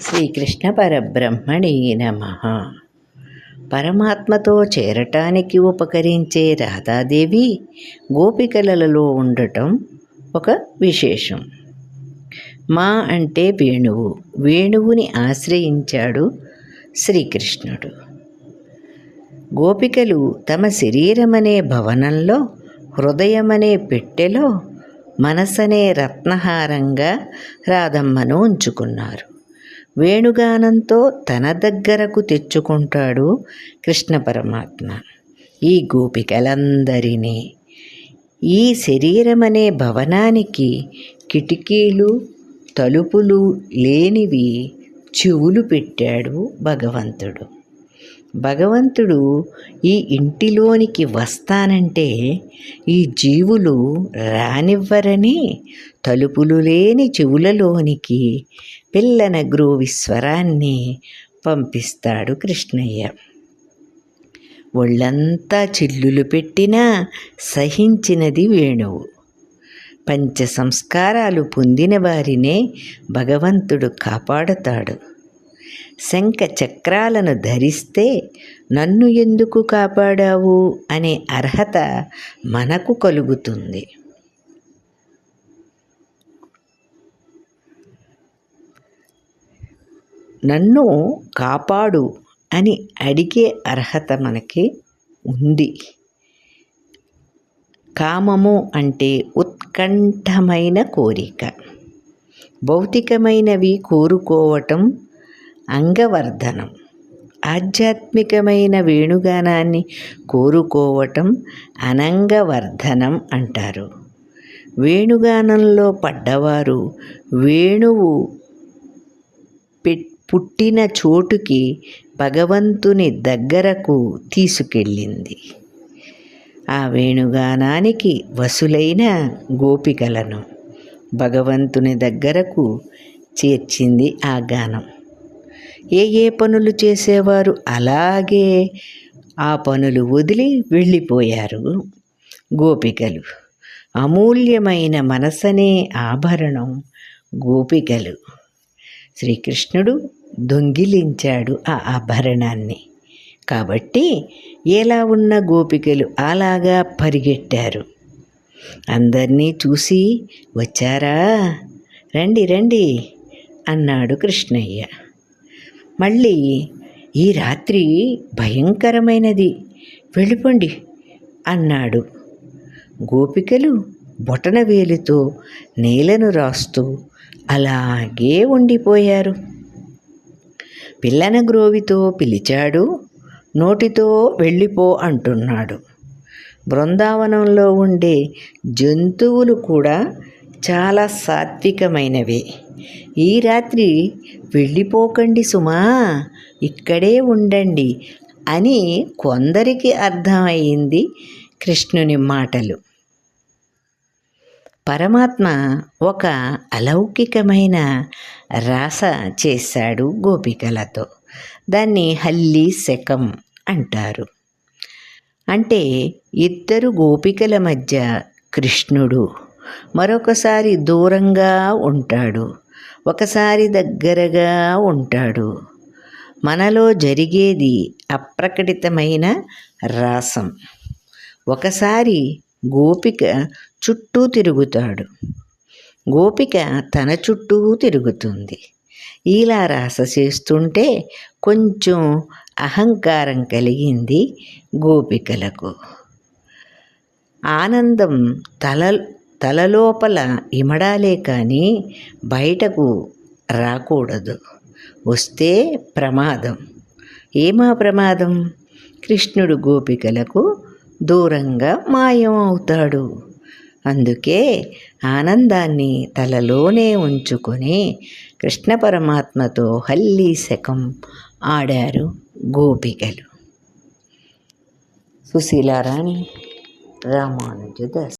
శ్రీకృష్ణ పరబ్రహ్మణే నమ. పరమాత్మతో చేరటానికి ఉపకరించే రాధాదేవి గోపికలలో ఉండటం ఒక విశేషం. మా అంటే వేణువు. వేణువుని ఆశ్రయించాడు శ్రీకృష్ణుడు. గోపికలు తమ శరీరమనే భవనంలో హృదయమనే పెట్టెలో మనసనే రత్నహారంగా రాధమ్మను ఉంచుకున్నారు. వేణుగానంతో తన దగ్గరకు తెచ్చుకుంటాడు కృష్ణ పరమాత్మ. ఈ గోపికలందరినీ ఈ శరీరమనే భవనానికి కిటికీలు తలుపులు లేనివి చెవులు పెట్టాడు భగవంతుడు. భగవంతుడు ఈ ఇంటిలోనికి వస్తానంటే ఈ జీవులు రానివ్వరని తలుపులు లేని చెవులలోనికి పిల్లన గ్రోవి స్వరాన్ని పంపిస్తాడు కృష్ణయ్య. ఒళ్ళంతా చిల్లులు పెట్టినా సహించినది వేణువు. పంచ సంస్కారాలు పొందిన వారినే భగవంతుడు కాపాడుతాడు. శంఖ చక్రాలను ధరిస్తే నన్ను ఎందుకు కాపాడావు అనే అర్హత మనకు కలుగుతుంది. నన్ను కాపాడు అని అడిగే అర్హత మనకి ఉంది. కామము అంటే ఉత్కంఠమైన కోరిక. భౌతికమైనవి కోరుకోవటం అంగవర్ధనం. ఆధ్యాత్మికమైన వేణుగానాన్ని కోరుకోవటం అనంగవర్ధనం అంటారు. వేణుగానంలో పడ్డవారు వేణువు పుట్టిన చోటుకి భగవంతుని దగ్గరకు తీసుకెళ్ళింది. ఆ వేణుగానానికి వసులైన గోపికలను భగవంతుని దగ్గరకు చేర్చింది ఆ గానం. ఏ ఏ పనులు చేసేవారు? అలాగే ఆ పనులు వదిలి వెళ్ళిపోయారు గోపికలు. అమూల్యమైన మనసనే ఆభరణం గోపికలు. శ్రీకృష్ణుడు దొంగిలించాడు ఆ ఆభరణాన్ని. కాబట్టి ఎలా ఉన్న గోపికలు అలాగా పరిగెట్టారు? అందరినీ చూసి వచ్చారా? రండి రండి అన్నాడు కృష్ణయ్య. మళ్ళీ ఈ రాత్రి భయంకరమైనది. వెళ్ళిపోండి అన్నాడు. గోపికలు బొటనవేలితో నేలను రాస్తూ అలాగే ఉండిపోయారు. పిల్లన గ్రోవితో పిలిచాడు నోటితో వెళ్ళిపో అంటున్నాడు. బృందావనంలో ఉండే జంతువులు కూడా చాలా సాత్వికమైనవే. ఈ రాత్రి వెళ్ళిపోకండి సుమా ఇక్కడే ఉండండి అని కొందరికి అర్థమైంది కృష్ణుని మాటలు. పరమాత్మ ఒక అలౌకికమైన రాస చేశాడు గోపికలతో. దాన్ని హల్లి శకం అంటారు. అంటే ఇద్దరు గోపికల మధ్య కృష్ణుడు మరొకసారి దూరంగా ఉంటాడు. ఒకసారి దగ్గరగా ఉంటాడు. మనలో జరిగేది అప్రకటితమైన రాసం. ఒకసారి గోపిక చుట్టూ తిరుగుతాడు. గోపిక తన చుట్టూ తిరుగుతుంది. ఇలా రాస చేస్తుంటే కొంచెం అహంకారం కలిగింది గోపికలకు. ఆనందం తల తలలోపల ఇమడాలే కానీ బయటకు రాకూడదు. వస్తే ప్రమాదం. ఏమా ప్రమాదం? కృష్ణుడు గోపికలకు దూరంగా మాయం అవుతాడు అందుకే ఆనందాన్ని తలలోనే ఉంచుకొని కృష్ణ పరమాత్మతో హల్లీ శకం ఆడారు గోపికలు. సుశీలారాణి రామానుజదాస్